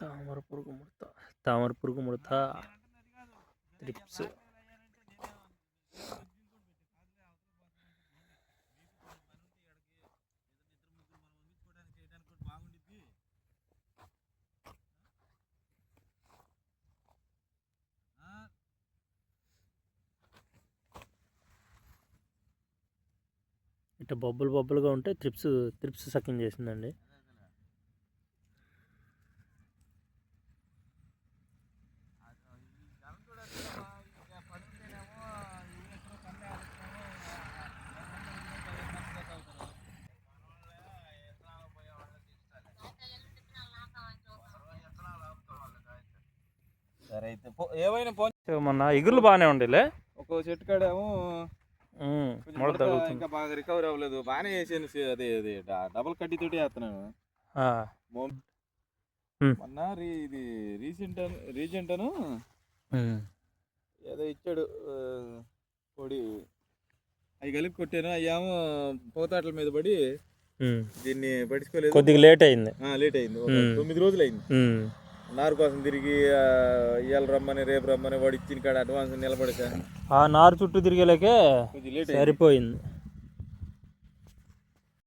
తామర పురుగు ముడత తామర పురుగు ముడత త్రిప్స్ ఇట్లా బొబ్బలు బొబ్బలుగా ఉంటే త్రిప్స్ త్రిప్స్ సకింగ్ చేసిందండి. సరే అయితే ఏమైనా ఫోన్ మొన్న ఇగుర్లు బాగానే ఉండేలే. ఒక చెట్టు కాడేమో తగులుతుంది ఇంకా బాగా రికవర్ అవ్వలేదు. బాగానే చేసాను అదే అదే డబుల్ కడ్డీ తోటి హ్మ్. మొన్న ఇది రీసెంట్ రీసెంట్ అను ఏదో ఇచ్చాడు పొడి. అవి కలిపి కొట్టాను. అయ్యాము పోతాట్ల మీద పడి. దీన్ని పడుచుకోలేదు కొద్దిగా లేట్ అయింది. లేట్ అయింది. తొమ్మిది రోజులు అయింది. నారు కోసం తిరిగి ఇవాళ రమ్మని రేపు రమ్మని వాడు ఇచ్చిన కాడ అడ్వాన్స్ నిలబడక. ఆ నారు చుట్టూ తిరిగేలాకే కొంచెం లేట్ అయింది. సరిపోయింది.